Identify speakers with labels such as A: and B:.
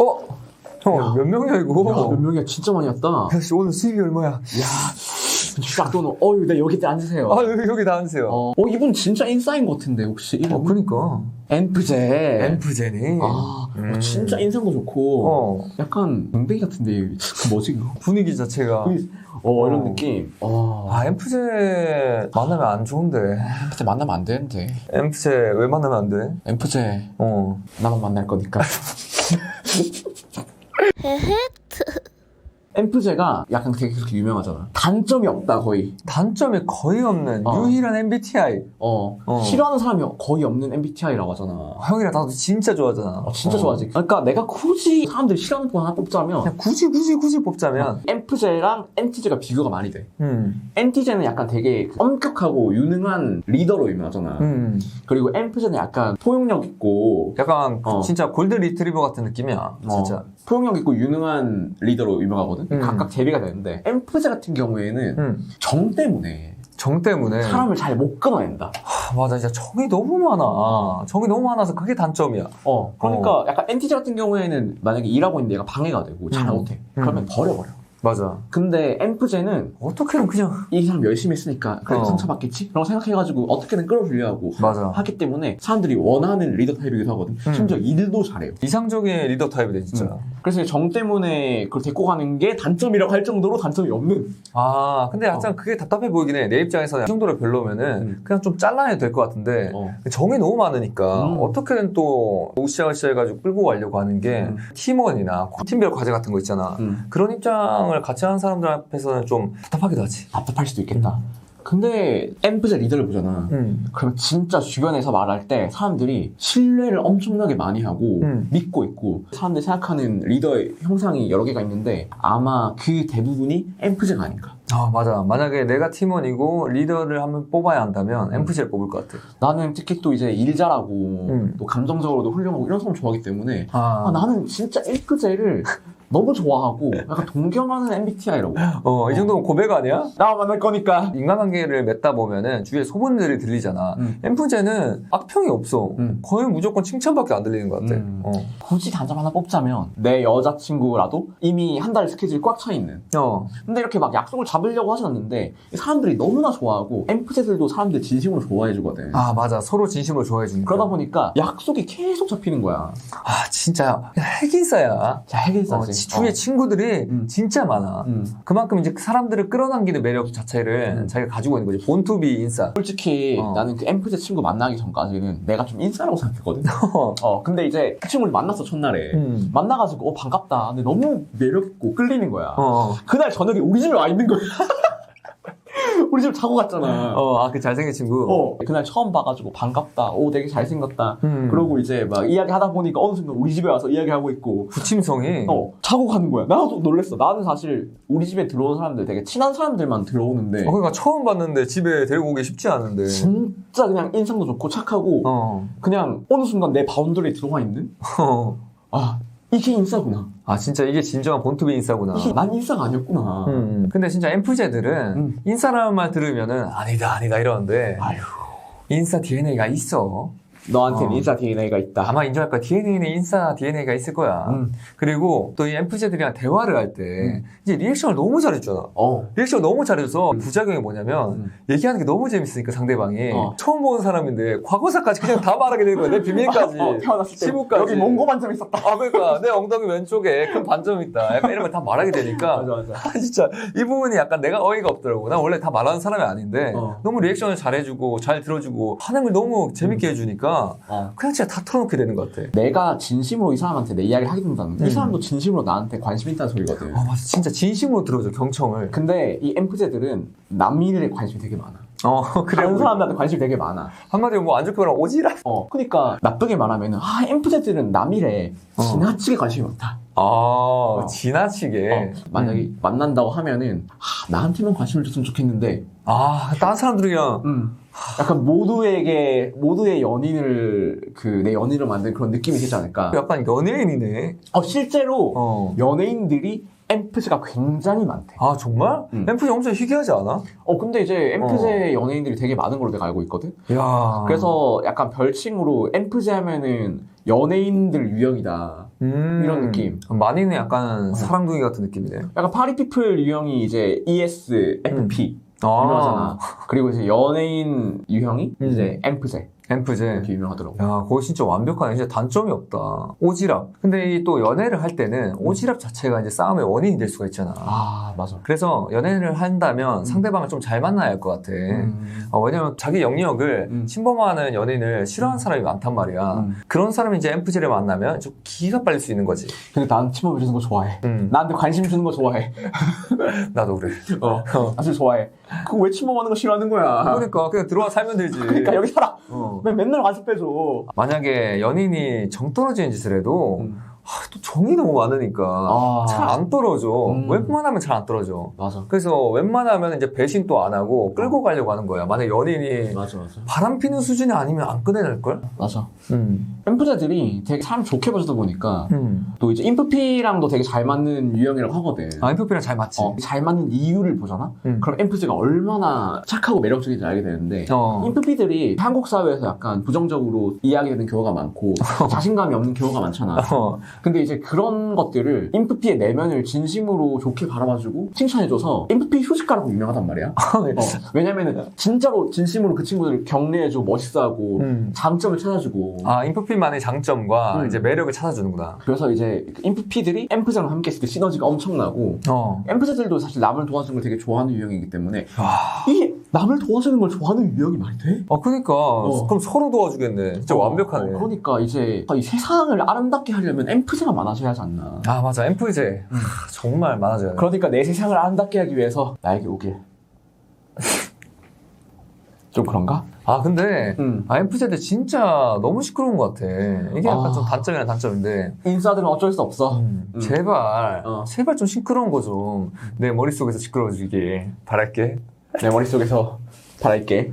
A: 어? 형, 몇 명이야,
B: 야,
A: 이거?
B: 몇 명이야? 진짜 많이 왔다.
A: 야, 씨, 오늘 수입이 얼마야?
B: 야, 딱 또는 어유, 네 여기 앉으세요.
A: 아, 여기, 여기 다 앉으세요.
B: 어, 어, 이분 진짜 인싸인 것 같은데 혹시 이름?
A: 어, 그니까.
B: 엠프제.
A: 엠프제니.
B: 아,
A: 음.
B: 어, 진짜 인상도 좋고.
A: 어,
B: 약간 뭉뱅이 같은데 그 뭐지 그거?
A: 분위기 자체가.
B: 어, 이런
A: 어.
B: 느낌. 어.
A: 아, 엠프제 만나면 안 좋은데.
B: 엠프제 만나면 안 되는데.
A: 엠프제 왜 만나면 안 돼?
B: 엠프제
A: 어.
B: 나만 만날 거니까. Hı hı. 엠프제가 약간 되게 그렇게 유명하잖아. 단점이 없다 거의.
A: 단점이 거의 없는
B: 어.
A: 유일한 MBTI.
B: 어.
A: 어.
B: 싫어하는 사람이 거의 없는 MBTI라고 하잖아.
A: 형이랑 나도 진짜 좋아하잖아.
B: 어, 진짜
A: 어.
B: 좋아하지. 그러니까 내가 굳이 사람들이 싫어하는 거 하나 뽑자면
A: 굳이 굳이 굳이 뽑자면.
B: 엠프제랑 엔티제가 비교가 많이 돼.
A: 음.
B: 엔티제는 약간 되게 엄격하고 유능한 리더로 유명하잖아.
A: 음.
B: 그리고 엠프제는 약간 포용력 있고
A: 약간
B: 어.
A: 진짜 골든 리트리버 같은 느낌이야. 진짜.
B: 어, 포용력 있고 유능한 리더로 유명하거든.
A: 음.
B: 각각 대비가 되는데 엠프제 같은 경우에는
A: 음.
B: 정 때문에
A: 정 때문에.
B: 사람을 잘 못 끊어낸다.
A: 하, 맞아, 진짜 정이 너무 많아. 정이 너무 많아서 그게 단점이야.
B: 어, 그러니까 약간 엔티제 같은 경우에는 만약에 일하고 있는데 얘가 방해가 되고 잘
A: 음.
B: 못해. 그러면
A: 음.
B: 버려버려.
A: 맞아.
B: 근데 엠프제는
A: 어떻게든 그냥.
B: 이 사람 열심히 했으니까 그래
A: 어.
B: 상처받겠지? 라고 생각해가지고 어떻게든 끌어들려 하고
A: 맞아.
B: 하기 때문에 사람들이 원하는 리더 타입이기도 하거든.
A: 음.
B: 심지어 일도 잘해요.
A: 이상적인 리더 타입이네, 진짜.
B: 음. 그래서 정 때문에 그걸 데리고 가는 게 단점이라고 할 정도로 단점이 없는.
A: 아, 근데 약간 그게 답답해 보이긴 해. 내 입장에서는 이 정도로 별로면은
B: 음.
A: 그냥 좀 잘라내도 될 것 같은데
B: 어.
A: 정이 너무 많으니까
B: 음.
A: 어떻게든 또 으쌰으쌰 해가지고 끌고 가려고 하는 게
B: 음.
A: 팀원이나 팀별 과제 같은 거 있잖아.
B: 음.
A: 그런 입장 을 같이 하는 사람들 앞에서는 좀 답답하기도 하지.
B: 답답할 수도 있겠다. 근데 엠프제 리더를 보잖아.
A: 음.
B: 그러면 진짜 주변에서 말할 때 사람들이 신뢰를 엄청나게 많이 하고
A: 음.
B: 믿고 있고 사람들이 생각하는 리더의 형상이 여러 개가 있는데 아마 그 대부분이 엠프제가 아닌가.
A: 아, 맞아. 만약에 내가 팀원이고 리더를 한번 뽑아야 한다면
B: 음.
A: 엠프제를 뽑을 것 같아.
B: 나는 특히 또 이제 일 잘하고
A: 음.
B: 또 감정적으로도 훌륭하고 이런 사람 좋아하기 때문에
A: 아,
B: 아, 나는 진짜 엠프제를 너무 좋아하고 약간 동경하는 MBTI라고.
A: 어, 이 정도면 고백 아니야?
B: 나 만날 거니까.
A: 인간관계를 맺다 보면은 주위에 소문들이 들리잖아.
B: 음.
A: 엠프제는 악평이 없어.
B: 음.
A: 거의 무조건 칭찬밖에 안 들리는 것 같아.
B: 음.
A: 어.
B: 굳이 단점 하나 뽑자면 내 여자친구라도 이미 한 달 스케줄이 꽉차 있는.
A: 어.
B: 근데 이렇게 막 약속을 잡으려고 하진 않는데 사람들이 너무나 좋아하고 엠프제들도 사람들 진심으로 좋아해 주거든.
A: 아, 맞아. 서로 진심으로 좋아해주니까.
B: 그러다 보니까 약속이 계속 잡히는 거야.
A: 아, 진짜 핵인싸야.
B: 자, 핵인싸지.
A: 어, 지- 주위에 친구들이
B: 음.
A: 진짜 많아.
B: 음.
A: 그만큼 이제 그 사람들을 끌어당기는 매력 자체를
B: 음.
A: 자기가 가지고 있는 거지. 본투비 인싸.
B: 솔직히
A: 어.
B: 나는 그 엠프제 친구 만나기 전까지는 내가 좀 인싸라고 생각했거든.
A: 어.
B: 어, 근데 이제 그 친구를 만났어, 첫날에.
A: 음.
B: 만나가지고, 어, 반갑다. 근데 너무 매력있고 끌리는 거야.
A: 어.
B: 그날 저녁에 우리 집에 와 있는 거야. 우리 집 자고 갔잖아.
A: 어, 아, 그 잘생긴 친구.
B: 어, 그날 처음 봐가지고 반갑다. 오, 되게 잘생겼다.
A: 음.
B: 그러고 이제 막 이야기 하다 보니까 어느 순간 우리 집에 와서 이야기하고 있고,
A: 부침성이.
B: 어, 자고 가는 거야. 나도 놀랬어. 나는 사실 우리 집에 들어온 사람들 되게 친한 사람들만 들어오는데,
A: 어, 그러니까 처음 봤는데 집에 데리고 오기 쉽지 않은데.
B: 진짜 그냥 인상도 좋고 착하고,
A: 어.
B: 그냥 어느 순간 내 바운더리에 들어와 있는?
A: 어.
B: 아, 이게 인싸구나.
A: 아, 진짜 이게 진정한 본투비 인싸구나.
B: 이게 난 인싸가 아니었구나.
A: 음. 근데 진짜 엠프제들은
B: 음.
A: 인싸라는 말 들으면은 아니다, 아니다 이러는데
B: 아휴,
A: 인싸 DNA가 있어.
B: 너한테는
A: 어.
B: 인싸 DNA가 있다.
A: 아마 인정할 거야. DNA는 인싸 DNA가 있을 거야.
B: 음.
A: 그리고 또 이 엠프제들이랑 대화를 할때
B: 음.
A: 이제 리액션을 너무 잘해주잖아.
B: 어.
A: 리액션을 너무 잘해줘서 부작용이 뭐냐면
B: 음.
A: 얘기하는 게 너무 재밌으니까 상대방이
B: 어.
A: 처음 보는 사람인데 과거사까지 그냥 다 말하게 되는 거야. 내 비밀까지.
B: 어, 태어났을 때
A: 시부까지.
B: 여기 몽고 반점 있었다.
A: 아, 그러니까 내 엉덩이 왼쪽에 큰 반점 있다. 약간 이런 걸다 말하게 되니까
B: 맞아.
A: 아, 진짜 이 부분이 약간 내가 어이가 없더라고. 난 원래 다 말하는 사람이 아닌데
B: 어.
A: 너무 리액션을 잘해주고 잘 들어주고 하는 걸 너무 재밌게 해주니까
B: 어.
A: 그냥 진짜 다 털어놓게 되는 것 같아.
B: 내가 진심으로 이 사람한테 내 이야기를 하게 된다면
A: 음.
B: 이 사람도 진심으로 나한테 관심 있다는 소리거든.
A: 아 맞아 진짜 진심으로 들어줘 경청을.
B: 근데 이 엠프제들은 남 일에 관심이 되게 많아.
A: 어 그래
B: 다른 사람들한테 관심이 되게 많아.
A: 한마디로 뭐 안 좋게 말하면 오지라.
B: 어, 그러니까 나쁘게 말하면은 아 엠프제들은 남 일에
A: 어.
B: 지나치게 관심이 많다.
A: 아 지나치게.
B: 어, 만약에 만난다고 하면은 아, 나한테만 관심을 줬으면 좋겠는데
A: 아 다른 사람들이랑
B: 음. 약간 모두에게 모두의 연인을 그 내 연인을 만든 그런 느낌이 되지 않을까.
A: 약간 연예인이네.
B: 어 실제로
A: 어.
B: 연예인들이 엠프제가 굉장히 많대.
A: 아 정말?
B: 음.
A: 엠프지 엄청 희귀하지 않아?
B: 어 근데 이제 엠프제 연예인들이 되게 많은 걸로 내가 알고 있거든.
A: 야.
B: 그래서 약간 별칭으로 엠프제 하면은 연예인들 유형이다.
A: 음.
B: 이런 느낌.
A: 많이는 약간 사랑둥이 같은 느낌이네.
B: 약간 파리피플 유형이 이제 E ESFP
A: 아,
B: 유명하잖아. 그리고 이제 연예인 유형이
A: 음.
B: 이제
A: 엠프제
B: 이렇게 유명하더라고.
A: 야, 그거 진짜 완벽하네. 진짜 단점이 없다. 오지랖. 근데 이 또 연애를 할 때는 오지랖 자체가 이제 싸움의 원인이 될 수가 있잖아.
B: 아 맞아.
A: 그래서 연애를 한다면 상대방을 좀 잘 만나야 할 것 같아.
B: 음.
A: 어, 왜냐면 자기 영역을
B: 음.
A: 침범하는 연인을 싫어하는 사람이 많단 말이야.
B: 음.
A: 그런 사람이 이제 엠프제를 만나면 좀 기가 빨릴 수 있는 거지.
B: 근데 난 침범해 주는 거 좋아해.
A: 음,
B: 나한테 관심 주는 거 좋아해.
A: 나도 그래.
B: 어, 아주 좋아해. 그거 왜 침범하는 거 싫어하는 거야?
A: 그러니까 그냥 들어와 살면 되지.
B: 그러니까 여기 살아.
A: 어.
B: 왜 맨날 간섭 빼줘?
A: 만약에 연인이 정 떨어지는 짓을 해도
B: 음.
A: 아, 또 정이 너무 많으니까
B: 아.
A: 잘안 떨어져.
B: 음.
A: 웬만하면 잘 안 떨어져.
B: 맞아.
A: 그래서 웬만하면 이제 배신 또 안 하고 끌고 가려고 하는 거야. 만약 연인이
B: 맞아 맞아.
A: 바람 피는 수준이 아니면 안 꺼내낼 걸?
B: 맞아.
A: 음.
B: 엠프제들이 되게 사람 좋게 봐주다 보니까
A: 음.
B: 또 이제 인프피랑도 되게 잘 맞는 유형이라고 하거든.
A: 아, 인프피랑 잘 맞지.
B: 어, 잘 맞는 이유를 보잖아?
A: 음.
B: 그럼 엠프제가 얼마나 착하고 매력적인지 알게 되는데
A: 어.
B: 인프피들이 한국 사회에서 약간 부정적으로 이야기되는 경우가 많고 자신감이 없는 경우가 많잖아.
A: 어.
B: 근데 이제 그런 것들을 인프피의 내면을 진심으로 좋게 바라봐주고 칭찬해줘서 인프피 휴식가라고 유명하단 말이야. 어, 왜냐면은 진짜로 진심으로 그 친구들을 격려해주고 멋있어하고
A: 음.
B: 장점을 찾아주고
A: 아, 인프피만의 장점과
B: 음.
A: 이제 매력을 찾아주는구나.
B: 그래서 이제 그 인프피들이 엠프제랑 함께 했을 때 시너지가 엄청나고
A: 어.
B: 엠프제들도 사실 남을 도와주는 걸 되게 좋아하는 유형이기 때문에
A: 와.
B: 이게 남을 도와주는 걸 좋아하는 유형이 말이 돼?
A: 어, 그니까. 그럼 서로 도와주겠네. 진짜
B: 어,
A: 완벽하네.
B: 어, 그러니까 이제 이 세상을 아름답게 하려면 엠프제가 많아져야 하지 않나.
A: 아, 맞아. 엠프제.
B: 음.
A: 하, 정말 많아져야 돼.
B: 그러니까 내 세상을 아름답게 하기 위해서 나에게 오길. 좀 그런가?
A: 아, 근데.
B: 응.
A: 아, 엠프제들 진짜 너무 시끄러운 것 같아. 이게 약간
B: 아.
A: 좀 단점이란 단점인데.
B: 인싸들은 어쩔 수 없어.
A: 음,
B: 음.
A: 제발,
B: 어.
A: 제발 좀 시끄러운 거 좀 내 머릿속에서 시끄러워지길 바랄게.
B: 내 머릿속에서 바랄게.